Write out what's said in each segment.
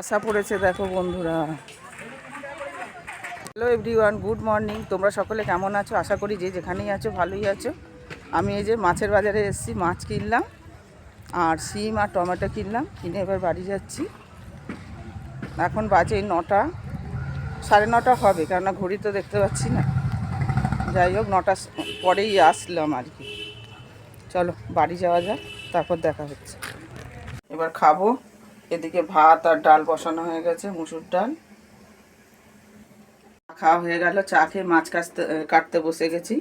আশা পড়েছে দেখো বন্ধুরা। হ্যালো এভরিওয়ান গুড মর্নিং তোমরা সকলে কেমন আছো? আশা করি যে যেখানেই আছো ভালোই আছো। আমি এই যে মাছের বাজারে এসেছি মাছ কিনলাম আর সিম আর টমেটো কিনলাম কিনে এবার বাড়ি যাচ্ছি। এখন বাজে নটা সাড়ে নটা হবে কেননা ঘড়ি তো দেখতে পাচ্ছি না। যাই হোক, নটার পরেই আসলাম আর কি। চলো, বাড়ি যাওয়া যাক, তারপর দেখা হচ্ছে। এবার খাব। এদিকে ভাত আর ডাল বসানো হয়ে গেছে, মুসুর ডাল। খাওয়া হয়ে গেল, চা খেয়ে মাছ কাটতে কাটতে বসে গেছি।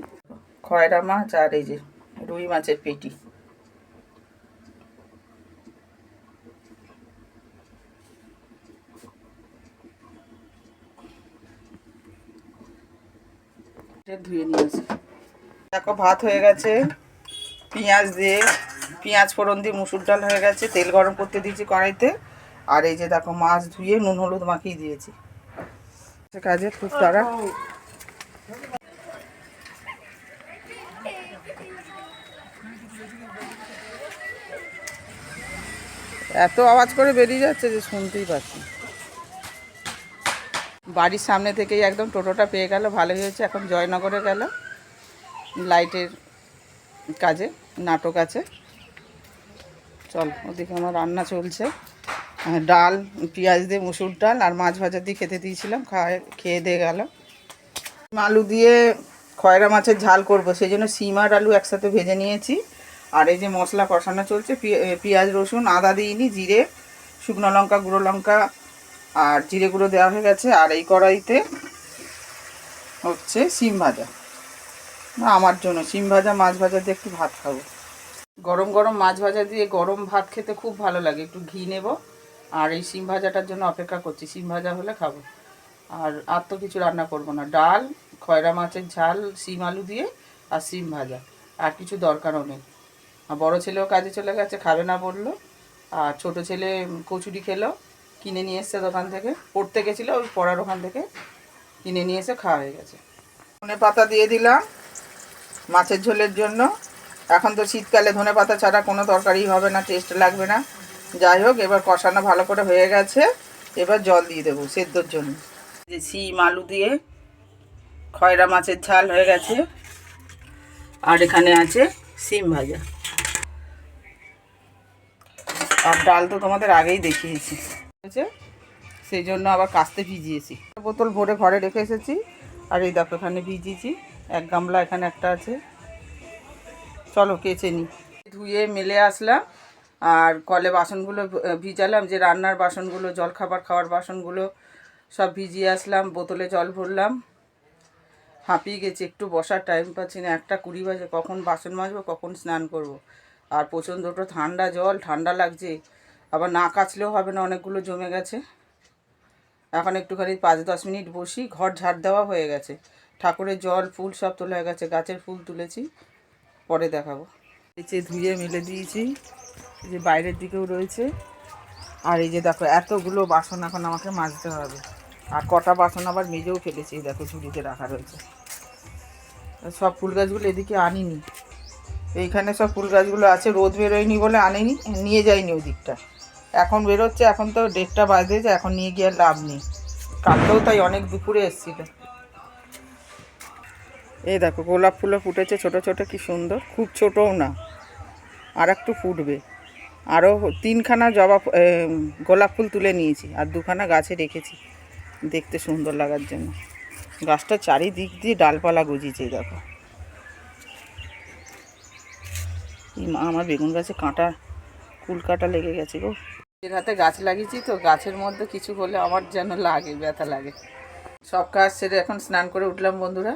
খয়রা মাছ আর এই যে রুই মাছের পেটি। ধুয়ে নিয়েছি দেখো, ভাত হয়ে গেছে, পেঁয়াজ দিয়ে, পেঁয়াজ ফোড়ন দিয়ে মুসুর ডাল হয়ে গেছে, তেল গরম করতে দিয়েছি কড়াইতে। আর এই যে দেখো, মাছ ধুয়ে নুন, হলুদ মাখিয়ে দিয়েছি। কাজে খুব তারা এত আওয়াজ করে বেরিয়ে যাচ্ছে যে শুনতেই পাচ্ছি বাড়ির সামনে থেকেই একদম টোটোটা পেয়ে গেল, ভালোই হয়েছে। এখন জয়নগরে গেল লাইটের কাজে, নাটক আছে। চল, ওদিকে আমার রান্না চলছে। ডাল, পেঁয়াজ দিয়ে মুসুর ডাল আর মাছ ভাজা দিয়ে খেতে দিয়েছিলাম খাওয়া খেয়ে দিয়ে গেল। আলু দিয়ে খয়রা মাছের ঝাল করব, সেই জন্য সিম আর আলু একসাথে ভেজে নিয়েছি। আর এই যে মশলা কষানো চলছে পেঁয়াজ রসুন, আদা দিইনি, জিরে, শুকনো লঙ্কা, গুঁড়ো লঙ্কা আর জিরে গুঁড়ো দেওয়া হয়ে গেছে, আর এই কড়াইতে হচ্ছে সিম ভাজা। না, আমার জন্য। সিম ভাজা, মাছ ভাজা দিয়ে একটু ভাত খাব। গরম গরম মাছ ভাজা দিয়ে গরম ভাত খেতে খুব ভালো লাগে। একটু ঘি নেব, আর এই সিম ভাজাটার জন্য অপেক্ষা করছি। সিম ভাজা হলে খাব। আর আর তো কিছু রান্না করব না। ডাল, খয়রা মাছের ঝাল সিম আলু দিয়ে, আর সিম ভাজা। আর কিছু দরকারও নেই। আর বড়ো ছেলেও কাজে চলে গেছে, খাবে না বলল। আর ছোট ছেলে কচুরি খেলো। কিনে নিয়ে এসছে দোকান থেকে। পড়তে গেছিল, ওই পড়ার ওখান থেকে কিনে নিয়ে এসে খাওয়া হয়ে গেছে। ধনে পাতা দিয়ে দিলাম মাছের ঝোলের জন্য। এখন তো শীতকালে ধনে পাতা ছাড়া কোনো তরকারি হবে না টেস্ট লাগবে না। যাই হোক, এবার কষানো ভালো করে হয়ে গেছে। এবার জল দিয়ে দেবো সেদ্ধর জন্য। যে সিম আলু দিয়ে খয়রা মাছের ঝাল হয়ে গেছে। আর এখানে আছে সিম ভাজা। আর ডাল তো তোমাদের আগেই দেখিয়েছি। হয়েছে, সেই জন্য আবার কাস্তে ভিজিয়েছি। বোতল ভরে ঘরে রেখে এসেছি, আর এই দেখো এখানে ভিজিয়েছি, এক গামলা এখানে একটা আছে। চলো কেচে নিই। ধুয়ে মেলে আসলাম, আর কলে বাসনগুলো ভিজালাম, যে রান্নার বাসনগুলো জল খাবার খাওয়ার বাসনগুলো সব ভিজিয়ে আসলাম, বোতলে জল ভরলাম। হাঁপিয়ে গেছি, একটু বসার টাইম পাচ্ছি না, একটা কুড়ি বাজে, কখন বাসন মাজবো, কখন স্নান করব। আর প্রচণ্ডটা ঠান্ডা জল, ঠান্ডা লাগছে। আবার না কাচলেও হবে না, অনেকগুলো জমে গেছে। এখন একটুখানি পাঁচ দশ মিনিট বসি, ঘর ঝাড় দেওয়া হয়ে গেছে। ঠাকুরের জল, ফুল সব তোলা হয়ে গেছে, গাছের ফুল তুলেছি, পরে দেখাবো। নিচে ধুয়ে মেলে দিয়েছি যে বাইরের দিকেও রয়েছে। আর এই যে দেখো, এতগুলো বাসন এখন আমাকে মাজতে হবে। আর কটা বাসন আবার মেজেও ফেলেছি দেখো ঝুড়িতে রাখা রয়েছে। সব ফুল গাছগুলো এদিকে আনিনি। এইখানে সব ফুল গাছগুলো আছে, রোদ বেরোয়নি বলে আনিনি, নিয়ে যাইনি ওই দিকটা এখন বেরোচ্ছে, এখন তো ডেটটা বাজতেছে, এখন নিয়ে গিয়ে লাভ নেই। কালকেও তাই অনেক দুপুরে এসেছিল। এই দেখো, গোলাপ ফুলও ফুটেছে, ছোট ছোট, কি সুন্দর। খুব ছোটও না, আর একটু ফুটবে। আরও তিনখানা জবা গোলাপ ফুল তুলে নিয়েছি, আর দুখানা গাছে রেখেছি, দেখতে সুন্দর লাগার জন্য। গাছটা চারিদিক দিয়ে ডালপালা গজিয়েছে দেখো। আমার বেগুন গাছে কাঁটা, কুল কাটা লেগে গেছে গো। এর হাতে গাছ লাগিয়েছি তো গাছের মধ্যে কিছু হলে আমার যেন লাগে, ব্যথা লাগে। সব কাজ সেরে এখন স্নান করে উঠলাম বন্ধুরা।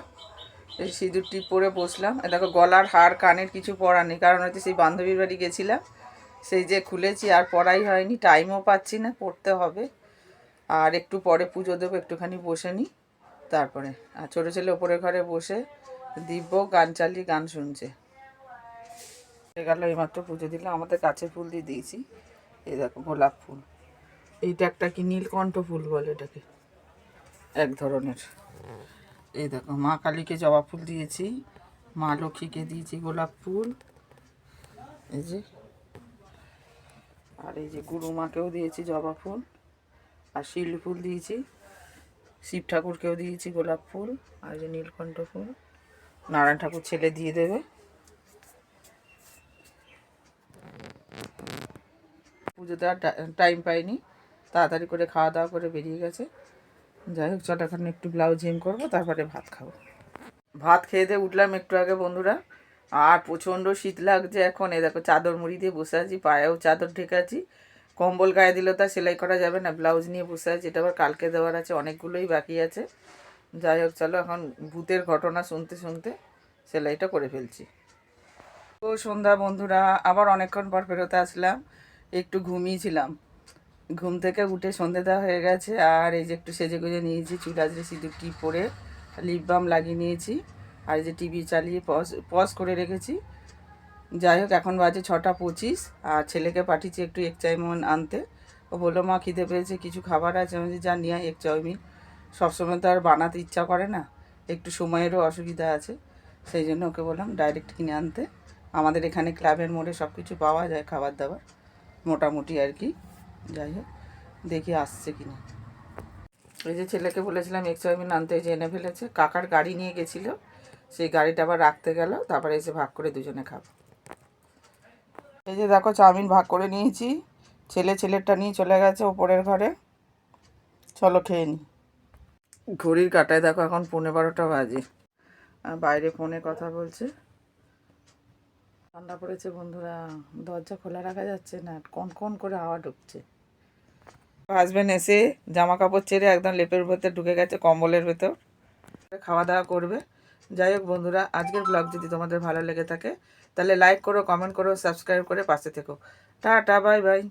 এই সিঁদুর টিপ পরে বসলাম। দেখো, গলার হার, কানের কিছু পরা নেই, কারণ হচ্ছে সেই বান্ধবীর বাড়ি গেছিলাম। সেই যে খুলেছি, আর পড়াই হয়নি টাইমও পাচ্ছি না, পড়তে হবে। আর একটু পরে পুজো দেবো, একটুখানি বসে নিই। তারপরে, আর ছোটো ছেলে ওপরের ঘরে বসে দিব্য গান চালিয়ে গান শুনছে। গেল, এইমাত্র পুজো দিলাম। আমাদের গাছের ফুল দিয়ে দিয়েছি। এই দেখো, গোলাপ ফুল। এইটা একটা কি নীলকণ্ঠ ফুল বলে এটাকে? এক ধরনের। এই দেখো, মা কালীকে জবা ফুল দিয়েছি, মা লক্ষ্মীকে দিয়েছি গোলাপ ফুল। এই যে। আর এই যে গুরু মাকেও দিয়েছি জবা ফুল, আর শিল ফুল দিয়েছি, শিব ঠাকুরকেও দিয়েছি গোলাপ ফুল, আর এই যে নীলকণ্ঠ ফুল। নারায়ণ ঠাকুর ছেলে দিয়ে দেবে। পুজো দেওয়ার টাইম পাইনি। তাড়াতাড়ি করে খাওয়া দাওয়া করে বেরিয়ে গেছে। যাই হোক চল এখন একটু ব্লাউজ হেম করব, তারপরে ভাত খাব। ভাত খেয়ে দিয়ে উঠলাম একটু আগে বন্ধুরা। আর প্রচণ্ড শীত লাগছে এখন। এ দেখো, চাদর মুড়ি দিয়ে বসে আছি, পায়েও চাদর ঢেকেছি কম্বল গায়ে দিলেও তা সেলাই করা যাবে না ব্লাউজ নিয়ে বসে আছি। এটা আবার কালকে দেওয়ার আছে, অনেকগুলোই বাকি আছে। যাই হোক, চলো এখন ভূতের ঘটনা শুনতে শুনতে সেলাইটা করে ফেলছি। তো সন্ধ্যা বন্ধুরা, আবার অনেকক্ষণ পর ফেরত আসলাম। একটু ঘুমিয়েছিলাম। ঘুম থেকে উঠে সন্ধে দেওয়া হয়ে গেছে, আর এই যে একটু সেজে গুজে নিয়েছি চুলাজরে সিঁদুর টিপ পরে লিপ বাম লাগিয়ে নিয়েছি, আর এই যে টিভি চালিয়ে পজ পজ করে রেখেছি। যাই হোক, এখন বাজে ছটা পঁচিশ, আর ছেলেকে পাঠিয়েছি একটু এক চাউমিন আনতে। ও বলল, মা, খিদে পেয়েছে, কিছু খাবার আছে? আমি যা, নিয়ে এক চাউমিন সবসময় তো আর বানাতে ইচ্ছা করে না, একটু সময়েরও অসুবিধা আছে। সেই জন্য ওকে বললাম ডাইরেক্ট কিনে আনতে। আমাদের এখানে ক্লাবের মোড়ে সব কিছু পাওয়া যায়, খাবার দাবার। মোটামুটি আর কি। যাই হোক, দেখি আসছে কি না এই যে ছেলেকে বলেছিলাম এক চাউমিন আনতে এনে ফেলেছে। কাকার গাড়ি নিয়ে গেছিল। সেই গাড়িটা আবার রাখতে গেল। তারপরে এসে ভাগ করে দুজনে খাব। এই যে দেখো, চাউমিন ভাগ করে নিয়েছি। ছেলে ছেলেরটা নিয়ে চলে গেছে ওপরের ঘরে। চলো খেয়ে নি। ঘড়ির কাটায় দেখো এখন পৌনে বারোটা বাজে। আর বাইরে ফোনে কথা বলছে। ঠান্ডা পড়েছে বন্ধুরা, দরজা খোলা রাখা যাচ্ছে না, কন কন করে হাওয়া ঢুকছে। হাজবেন্ড এসে জামা কাপড় ছেড়ে একদম লেপের ভেতর ঢুকে গেছে, কম্বলের ভেতর। খাওয়া দাওয়া করবে। যাই হোক বন্ধুরা, আজকের ব্লগ যদি তোমাদের ভালো লেগে থাকে, তাহলে লাইক করো কমেন্ট করো সাবস্ক্রাইব করে পাশে থেকো। টা টা বাই বাই